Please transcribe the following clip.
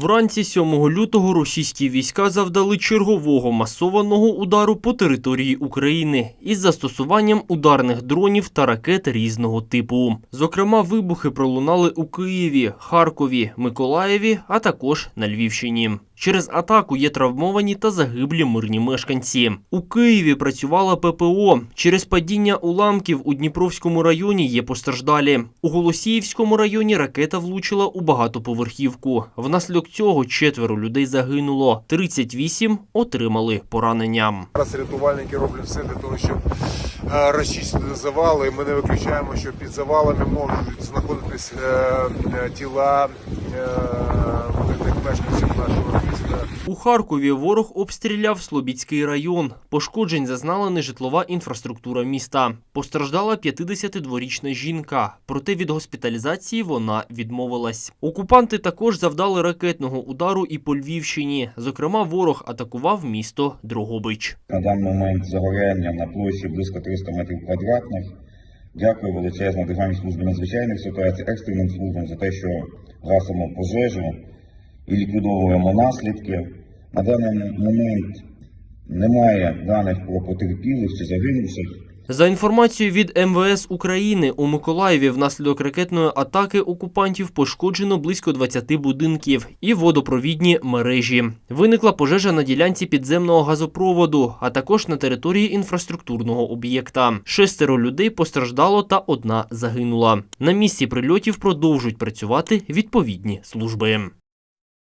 Вранці 7 лютого російські війська завдали чергового масованого удару по території України із застосуванням ударних дронів та ракет різного типу. Зокрема, вибухи пролунали у Києві, Харкові, Миколаєві, а також на Львівщині. Через атаку є травмовані та загиблі мирні мешканці. У Києві працювала ППО. Через падіння уламків у Дніпровському районі є постраждалі. У Голосіївському районі ракета влучила у багатоповерхівку. Внаслідок цього четверо людей загинуло, 38 отримали поранення. Зараз рятувальники роблять все для того, щоб е, розчистити завали. Ми не виключаємо, що під завалами можуть знаходитись е, е, тіла У Харкові ворог обстріляв Слобідський район. Пошкоджень зазнала нежитлова інфраструктура міста. Постраждала 52-річна жінка, проте від госпіталізації вона відмовилась. Окупанти також завдали ракетного удару і по Львівщині. Зокрема, ворог атакував місто Дрогобич. На даний момент загоряння на площі близько 300 метрів квадратних. Дякую величезно Державній службі надзвичайних ситуацій, екстреним службам за те, що гасимо пожежу і ліквідовуємо наслідки. На даний момент немає даних про потерпілих чи загинувших. За інформацією від МВС України, у Миколаєві внаслідок ракетної атаки окупантів пошкоджено близько 20 будинків і водопровідні мережі. Виникла пожежа на ділянці підземного газопроводу, а також на території інфраструктурного об'єкта. Шестеро людей постраждало та одна загинула. На місці прильотів продовжують працювати відповідні служби.